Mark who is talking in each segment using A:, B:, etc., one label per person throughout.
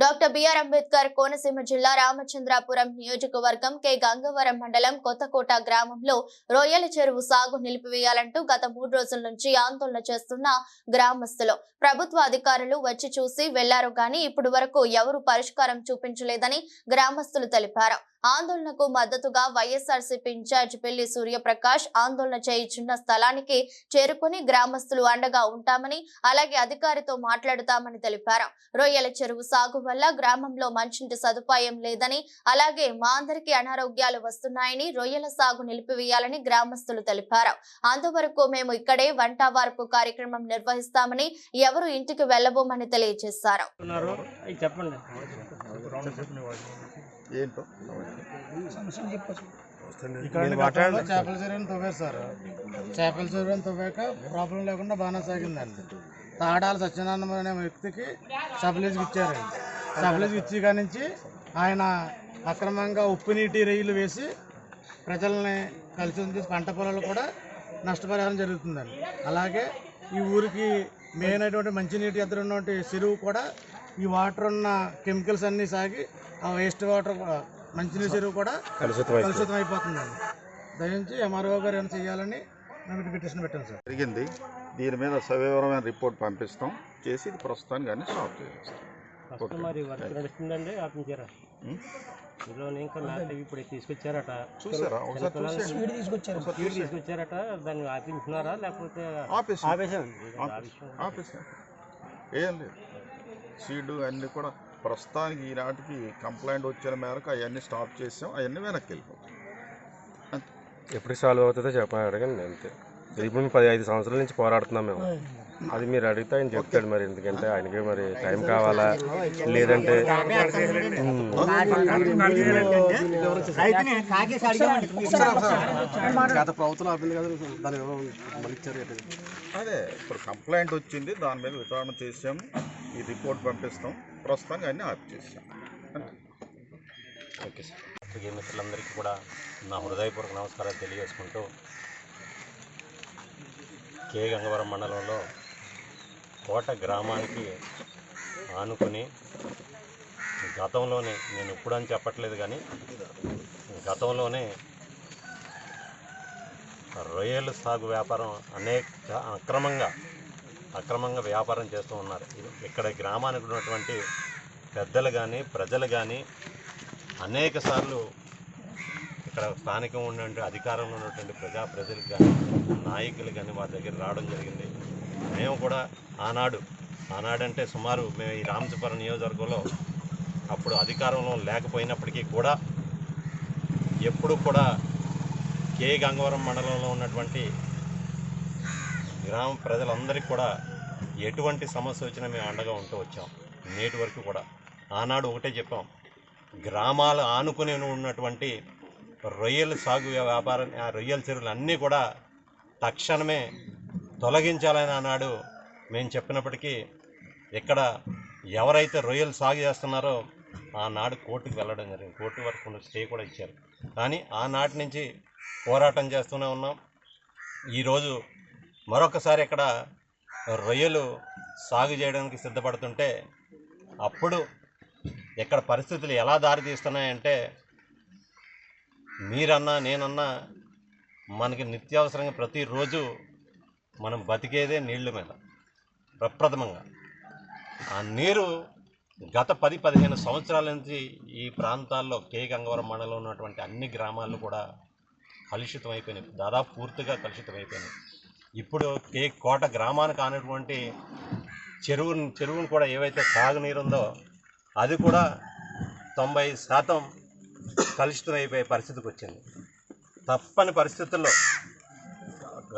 A: Doctor BR Ambedkar Konaseema జిల్లా రామచంద్రాపురం నియోజకవర్గం K. Gangavaram మండలం కొత్తకోట గ్రామంలో రొయ్యల చెరువు సాగు నిలిపివేయాలంటూ గత మూడు రోజుల నుంచి ఆందోళన చేస్తున్న గ్రామస్తులు. ప్రభుత్వ అధికారులు వచ్చి చూసి వెళ్ళారు గాని ఇప్పుడు వరకు ఎవరు పరిష్కారం చూపించలేదని గ్రామస్తులు తెలిపారు. ఆందోళనకు మద్దతుగా వైఎస్ఆర్సీపీ ఇన్ఛార్జ్ పెళ్ళి సూర్యప్రకాష్ ఆందోళన చేయుచున్న స్థలానికి చేరుకుని గ్రామస్తులు అండగా ఉంటామని అలాగే అధికారితో మాట్లాడుతామని తెలిపారు. రొయ్యల చెరువు సాగు వల్ల గ్రామంలో మంచినీటి సదుపాయం లేదని అలాగే మా అందరికీ అనారోగ్యాలు వస్తున్నాయని రొయ్యల సాగు నిలిపివేయాలని గ్రామస్తులు తెలిపారు. అంతవరకు మేము ఇక్కడే వంట వార్పు కార్యక్రమం నిర్వహిస్తామని ఎవరు ఇంటికి వెళ్ళబోమని తెలియజేశారు.
B: చెప్పండి.
C: ఏంటో?
D: చేపల చెరువుని తవ్వారు సార్. చేపల చెరువుని తవ్వాక ప్రాబ్లం లేకుండా బాగానే సాగిందండి. తాడాల సత్యనారాయణ అనే వ్యక్తికి సప్లైజ్కి ఇచ్చారండి సప్లైజ్కి ఇచ్చి కాడి నుంచి ఆయన అక్రమంగా ఉప్పు నీటి రైలు వేసి ప్రజల్ని కలిసి ఉంది. పంట పొలాలు కూడా నష్టపరిహారం జరుగుతుందండి. అలాగే ఈ ఊరికి మెయిన్ అయినటువంటి మంచినీటి ఎదురు ఉన్నటువంటి చెరువు కూడా ఈ వాటర్ ఉన్న కెమికల్స్ అన్నీ సాగి ఆ వేస్ట్ వాటర్ కూడా- మంచినీటి చెరువు కూడా కలుషితం అయిపోతుందండి దయించి ఎంఆర్ఓ గారు ఏమైనా చేయాలని మేము పిటిషన్ పెట్టాం సార్.
C: జరిగింది. దీని మీద సవివరమైన రిపోర్ట్ పంపిస్తాం. చేసి ఇది ప్రస్తుతానికి అన్ని స్టాప్ చేస్తాం
B: మరి వర్క్ నడుస్తుందండి ఆపించారా?
C: ఉం?
B: ఇందులో ఇంకా మ్యాథ్ అవి ఇప్పుడు తీసుకొచ్చారట.
C: చూసారా? ఒకసారి చూసాను
B: స్పీడ్ తీసుకొచ్చారట దాన్ని ఆపించున్నారా లేకపోతే
C: ఆఫీస్
B: ఆపేసాం.
C: ఆఫీస్ ఆఫీస్ ఏం లేదు. సీడ్ అన్నీ కూడా ప్రస్తుతానికి ఈనాటికి కంప్లైంట్ వచ్చిన మేరకు అవన్నీ స్టాప్ చేసాం అవన్నీ వెనక్కి వెళ్ళిపోతాం.
E: ఎప్పుడు సాల్వ్ అవుతుందో చెప్ప అడగండి అంతే. ఇప్పుడు పది ఐదు సంవత్సరాల నుంచి పోరాడుతున్నాం మేము. అది మీరు అడిగితే ఆయన చెప్తాడు మరి ఎందుకంటే ఆయనకి మరి టైం కావాలా లేదంటే
C: అదే ఇప్పుడు కంప్లైంట్ వచ్చింది దాని మీద విచారణ చేసాము ఈ రిపోర్ట్ పంపిస్తాం. ప్రస్తుతానికి అన్నీ ఆఫ్ చేసాం
F: ఓకే సార్. పత్రికే మిత్రులందరికీ కూడా నా హృదయపూర్వక నమస్కారాలు తెలియజేసుకుంటూ కే. గంగవరం మండలంలో కోట గ్రామానికి ఆనుకుని గతంలోనే నేను ఇప్పుడని చెప్పట్లేదు కానీ గతంలోనే రొయ్యల సాగు వ్యాపారం అనేక అక్రమంగా అక్రమంగా వ్యాపారం చేస్తూ ఉన్నారు. ఇక్కడ గ్రామానికి ఉన్నటువంటి పెద్దలు కానీ ప్రజలు కానీ అనేక సార్లు ఇక్కడ స్థానికంగా ఉన్నటువంటి అధికారంలో ఉన్నటువంటి ప్రజా ప్రజలకు కానీ నాయకులు కానీ వారి దగ్గర రావడం జరిగింది. మేము కూడా ఆనాడు ఆనాడంటే సుమారు మేము ఈ రామచపురం నియోజకవర్గంలో అప్పుడు అధికారంలో లేకపోయినప్పటికీ కూడా ఎప్పుడు కూడా కే గంగవరం మండలంలో ఉన్నటువంటి గ్రామ ప్రజలందరికీ కూడా ఎటువంటి సమస్య వచ్చినా మేము అండగా ఉంటూ వచ్చాం. నేటి వరకు కూడా. ఆనాడు ఒకటే చెప్పాం. గ్రామాలు ఆనుకుని ఉన్నటువంటి రొయ్యల సాగు వ్యాపారం ఆ రొయ్యల చెరువులు అన్నీ కూడా తక్షణమే తొలగించాలని ఆనాడు మేము చెప్పినప్పటికీ ఇక్కడ ఎవరైతే రొయ్యలు సాగు చేస్తున్నారో ఆనాడు కోర్టుకు వెళ్ళడం జరిగింది. కోర్టు వరకు ఉన్న స్టే కూడా ఇచ్చారు. కానీ ఆనాటి నుంచి పోరాటం చేస్తూనే ఉన్నాం. ఈరోజు మరొకసారి ఇక్కడ రొయ్యలు సాగు చేయడానికి సిద్ధపడుతుంటే అప్పుడు ఇక్కడ పరిస్థితులు ఎలా దారితీస్తున్నాయంటే మీరన్నా నేనన్నా మనకి నిత్యావసరంగా ప్రతిరోజు మనం బతికేదే నీళ్ళ మీద ప్రప్రథమంగా. ఆ నీరు గత పది పదిహేను సంవత్సరాల నుంచి ఈ ప్రాంతాల్లో కే గంగవరం మండలంలో ఉన్నటువంటి అన్ని గ్రామాలు కూడా కలుషితం అయిపోయినాయి దాదాపు పూర్తిగా కలుషితం అయిపోయినాయి ఇప్పుడు కే కోట గ్రామానికి అనేటువంటి చెరువుని చెరువును కూడా ఏవైతే తాగునీరు ఉందో అది కూడా తొంభై శాతం కలుషితం అయిపోయే పరిస్థితికి వచ్చింది. తప్పని పరిస్థితుల్లో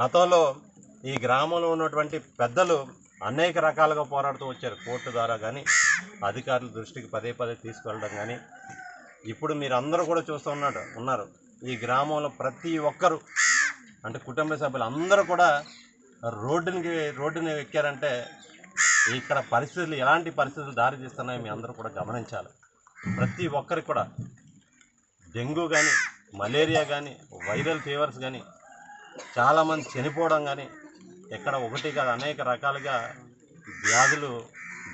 F: గతంలో ఈ గ్రామంలో ఉన్నటువంటి పెద్దలు అనేక రకాలుగా పోరాడుతూ వచ్చారు. కోర్టు ద్వారా కానీ అధికారుల దృష్టికి పదే పదే తీసుకెళ్ళడం కానీ ఇప్పుడు మీరు అందరూ కూడా చూస్తూ ఉన్నాడు ఉన్నారు. ఈ గ్రామంలో ప్రతి ఒక్కరు అంటే కుటుంబ సభ్యులు అందరూ కూడా రోడ్డుని రోడ్డుని ఎక్కారంటే ఇక్కడ పరిస్థితులు ఎలాంటి పరిస్థితులు దారి తీస్తున్నాయో మీ అందరూ కూడా గమనించాలి. ప్రతి ఒక్కరికి కూడా డెంగ్యూ కానీ మలేరియా కానీ వైరల్ ఫీవర్స్ కానీ చాలామంది చనిపోవడం కానీ ఎక్కడ ఒకటి కాదు అనేక రకాలుగా వ్యాధులు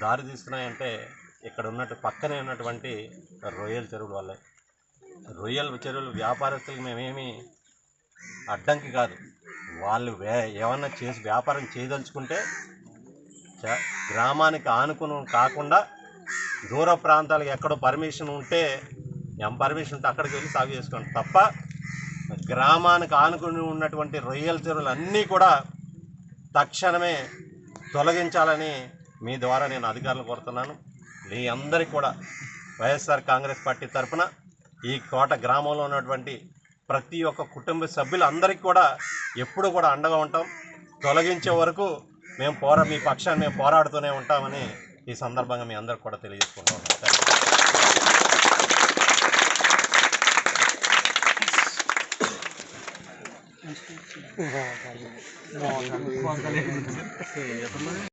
F: దారి తీస్తున్నాయంటే ఇక్కడ ఉన్నట్టు పక్కనే ఉన్నటువంటి రొయ్యల చెరువుల వల్లే. రొయ్యల చెరువులు వ్యాపారస్తులకు మేమేమి అడ్డంకి కాదు. వాళ్ళు వే ఏమన్నా చేసి వ్యాపారం చేయదలుచుకుంటే చ- గ్రామానికి ఆనుకుని కాకుండా దూర ప్రాంతాలకు ఎక్కడో పర్మిషన్ ఉంటే ఎం పర్మిషన్ ఉంటే అక్కడికి వెళ్ళి సాగు చేసుకోండి. తప్ప గ్రామానికి ఆనుకుని ఉన్నటువంటి రొయ్యల చెరువులు అన్నీ కూడా తక్షణమే తొలగించాలని మీ ద్వారా నేను అధికారులు కోరుతున్నాను. మీ అందరికీ కూడా వైఎస్ఆర్ కాంగ్రెస్ పార్టీ తరఫున ఈ కోట గ్రామంలో ఉన్నటువంటి ప్రతి ఒక్క కుటుంబ సభ్యులందరికీ కూడా ఎప్పుడు కూడా అండగా ఉంటాం. తొలగించే వరకు మేము పోరా మీ పక్షాన్ని మేము పోరాడుతూనే ఉంటామని ఈ సందర్భంగా మీ అందరికి కూడా తెలియజేసుకుంటా.